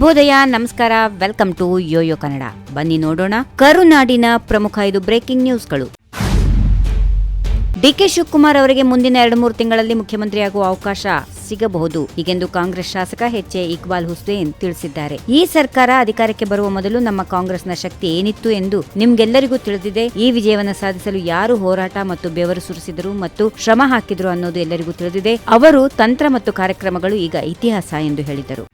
ಶುಭೋದಯ ನಮಸ್ಕಾರ welcome to Yoyo Kannada ಬನ್ನಿ ನೋಡೋಣ ಕರುನಾಡಿನ ಪ್ರಮುಖ ಐದು ಬ್ರೇಕಿಂಗ್ ನ್ಯೂಸ್ಗಳು ಡಿಕೆ ಶಿವಕುಮಾರ್ ಅವರಿಗೆ ಮುಂದಿನ ಎರಡು ಮೂರು ತಿಂಗಳಲ್ಲಿ ಮುಖ್ಯಮಂತ್ರಿಯಾಗುವ ಅವಕಾಶ ಸಿಗಬಹುದು. ಹೀಗೆಂದು ಕಾಂಗ್ರೆಸ್ ಶಾಸಕ ಎಚ್ ಎ ಇಕ್ಬಾಲ್ ಹುಸೇನ್ ತಿಳಿಸಿದ್ದಾರೆ. ಈ ಸರ್ಕಾರ ಅಧಿಕಾರಕ್ಕೆ ಬರುವ ಮೊದಲು ನಮ್ಮ ಕಾಂಗ್ರೆಸ್ನ ಶಕ್ತಿ ಏನಿತ್ತು ಎಂದು ನಿಮ್ಗೆಲ್ಲರಿಗೂ ತಿಳಿದಿದೆ. ಈ ವಿಜಯವನ್ನು ಸಾಧಿಸಲು ಯಾರು ಹೋರಾಟ ಮತ್ತು ಬೆವರು ಸುರಿಸಿದರು ಮತ್ತು ಶ್ರಮ ಹಾಕಿದ್ರು ಅನ್ನೋದು ಎಲ್ಲರಿಗೂ ತಿಳಿದಿದೆ. ಅವರು ತಂತ್ರ ಮತ್ತು ಕಾರ್ಯಕ್ರಮಗಳು ಈಗ ಇತಿಹಾಸ ಎಂದು ಹೇಳಿದರು.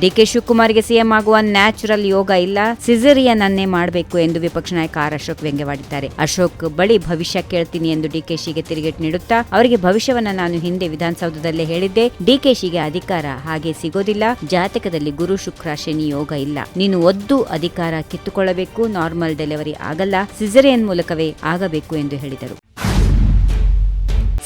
ಡಿಕೆ ಶಿವಕುಮಾರ್ಗೆ ಸಿಎಂ ಆಗುವ ನ್ಯಾಚುರಲ್ ಯೋಗ ಇಲ್ಲ ಸಿಜರಿಯನ್ ಅನ್ನೇ ಮಾಡಬೇಕು ಎಂದು ವಿಪಕ್ಷ ನಾಯಕ ಆರ್ ಅಶೋಕ್ ವ್ಯಂಗ್ಯವಾಡಿದ್ದಾರೆ. ಅಶೋಕ್ ಬಳಿ ಭವಿಷ್ಯ ಕೇಳ್ತೀನಿ ಎಂದು ಡಿಕೆಶಿಗೆ ತಿರುಗೇಟು ನೀಡುತ್ತಾ, ಅವರಿಗೆ ಭವಿಷ್ಯವನ್ನ ನಾನು ಹಿಂದೆ ವಿಧಾನಸೌಧದಲ್ಲೇ ಹೇಳಿದ್ದೆ. ಡಿಕೆಶಿಗೆ ಅಧಿಕಾರ ಹಾಗೆ ಸಿಗೋದಿಲ್ಲ, ಜಾತಕದಲ್ಲಿ ಗುರು ಶುಕ್ರ ಶನಿ ಯೋಗ ಇಲ್ಲ. ನೀನು ಒದ್ದು ಅಧಿಕಾರ ಕಿತ್ತುಕೊಳ್ಳಬೇಕು, ನಾರ್ಮಲ್ ಡೆಲಿವರಿ ಆಗಲ್ಲ ಸಿಜರಿಯನ್ ಮೂಲಕವೇ ಆಗಬೇಕು ಎಂದು ಹೇಳಿದರು.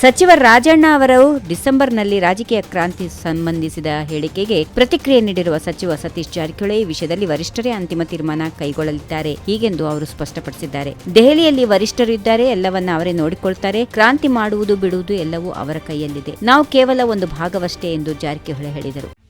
ಸಚಿವ ರಾಜಣ್ಣ ಅವರು ಡಿಸೆಂಬರ್ನಲ್ಲಿ ರಾಜಕೀಯ ಕ್ರಾಂತಿ ಸಂಬಂಧಿಸಿದ ಹೇಳಿಕೆಗೆ ಪ್ರತಿಕ್ರಿಯೆ ನೀಡಿರುವ ಸಚಿವ ಸತೀಶ್ ಜಾರಕಿಹೊಳಿ ಈ ವಿಷಯದಲ್ಲಿ ವರಿಷ್ಠರೇ ಅಂತಿಮ ತೀರ್ಮಾನ ಕೈಗೊಳ್ಳಲಿದ್ದಾರೆ ಹೀಗೆಂದು ಅವರು ಸ್ಪಷ್ಟಪಡಿಸಿದ್ದಾರೆ. ದೆಹಲಿಯಲ್ಲಿ ವರಿಷ್ಠರು ಇದ್ದಾರೆ, ಎಲ್ಲವನ್ನ ಅವರೇ ನೋಡಿಕೊಳ್ತಾರೆ. ಕ್ರಾಂತಿ ಮಾಡುವುದು ಬಿಡುವುದು ಎಲ್ಲವೂ ಅವರ ಕೈಯಲ್ಲಿದೆ. ನಾವು ಕೇವಲ ಒಂದು ಭಾಗವಷ್ಟೇ ಎಂದು ಜಾರಕಿಹೊಳಿ ಹೇಳಿದರು.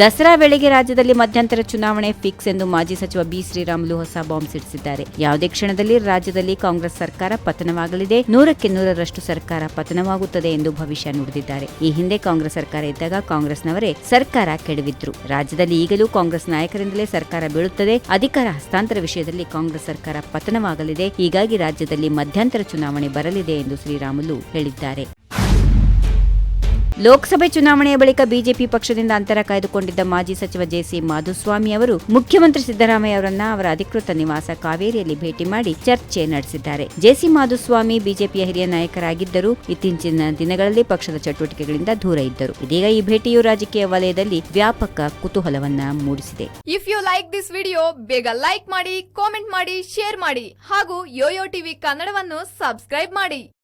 ದಸರಾ ವೇಳೆಗೆ ರಾಜ್ಯದಲ್ಲಿ ಮಧ್ಯಂತರ ಚುನಾವಣೆ ಫಿಕ್ಸ್ ಎಂದು ಮಾಜಿ ಸಚಿವ ಬಿ ಶ್ರೀರಾಮುಲು ಹೊಸ ಬಾಂಬ್ ಸಿಡಿಸಿದ್ದಾರೆ. ಯಾವುದೇ ಕ್ಷಣದಲ್ಲಿ ರಾಜ್ಯದಲ್ಲಿ ಕಾಂಗ್ರೆಸ್ ಸರ್ಕಾರ ಪತನವಾಗಲಿದೆ. ನೂರಕ್ಕೆ ನೂರರಷ್ಟು ಸರ್ಕಾರ ಪತನವಾಗುತ್ತದೆ ಎಂದು ಭವಿಷ್ಯ ನುಡಿದಿದ್ದಾರೆ. ಈ ಹಿಂದೆ ಕಾಂಗ್ರೆಸ್ ಸರ್ಕಾರ ಇದ್ದಾಗ ಕಾಂಗ್ರೆಸ್ನವರೇ ಸರ್ಕಾರ ಕೆಡವಿದ್ರು. ರಾಜ್ಯದಲ್ಲಿ ಈಗಲೂ ಕಾಂಗ್ರೆಸ್ ನಾಯಕರಿಂದಲೇ ಸರ್ಕಾರ ಬೀಳುತ್ತದೆ. ಅಧಿಕಾರ ಹಸ್ತಾಂತರ ವಿಷಯದಲ್ಲಿ ಕಾಂಗ್ರೆಸ್ ಸರ್ಕಾರ ಪತನವಾಗಲಿದೆ. ಹೀಗಾಗಿ ರಾಜ್ಯದಲ್ಲಿ ಮಧ್ಯಂತರ ಚುನಾವಣೆ ಬರಲಿದೆ ಎಂದು ಶ್ರೀರಾಮುಲು ಹೇಳಿದ್ದಾರೆ. ಲೋಕಸಭೆ ಚುನಾವಣೆಯ ಬಳಿಕ ಬಿಜೆಪಿ ಪಕ್ಷದಿಂದ ಅಂತರ ಕಾಯ್ದುಕೊಂಡಿದ್ದ ಮಾಜಿ ಸಚಿವ ಜೆಸಿ ಮಾಧುಸ್ವಾಮಿ ಅವರು ಮುಖ್ಯಮಂತ್ರಿ ಸಿದ್ದರಾಮಯ್ಯ ಅವರನ್ನ ಅವರ ಅಧಿಕೃತ ನಿವಾಸ ಕಾವೇರಿಯಲ್ಲಿ ಭೇಟಿ ಮಾಡಿ ಚರ್ಚೆ ನಡೆಸಿದ್ದಾರೆ. ಜೆಸಿ ಮಾಧುಸ್ವಾಮಿ ಬಿಜೆಪಿಯ ಹಿರಿಯ ನಾಯಕರಾಗಿದ್ದರೂ. ಇತ್ತೀಚಿನ ದಿನಗಳಲ್ಲಿ ಪಕ್ಷದ ಚಟುವಟಿಕೆಗಳಿಂದ ದೂರ ಇದ್ದರು. ಇದೀಗ ಈ ಭೇಟಿಯು ರಾಜಕೀಯ ವಲಯದಲ್ಲಿ ವ್ಯಾಪಕ ಕುತೂಹಲವನ್ನ ಮೂಡಿಸಿದೆ. If you like this video ಬೇಗ ಲೈಕ್ ಮಾಡಿ ಕಾಮೆಂಟ್ ಮಾಡಿ ಶೇರ್ ಮಾಡಿ ಹಾಗೂ ಯೋಯೋ ಟಿವಿ ಕನ್ನಡವನ್ನು ಸಬ್ಸ್ಕ್ರೈಬ್ ಮಾಡಿ.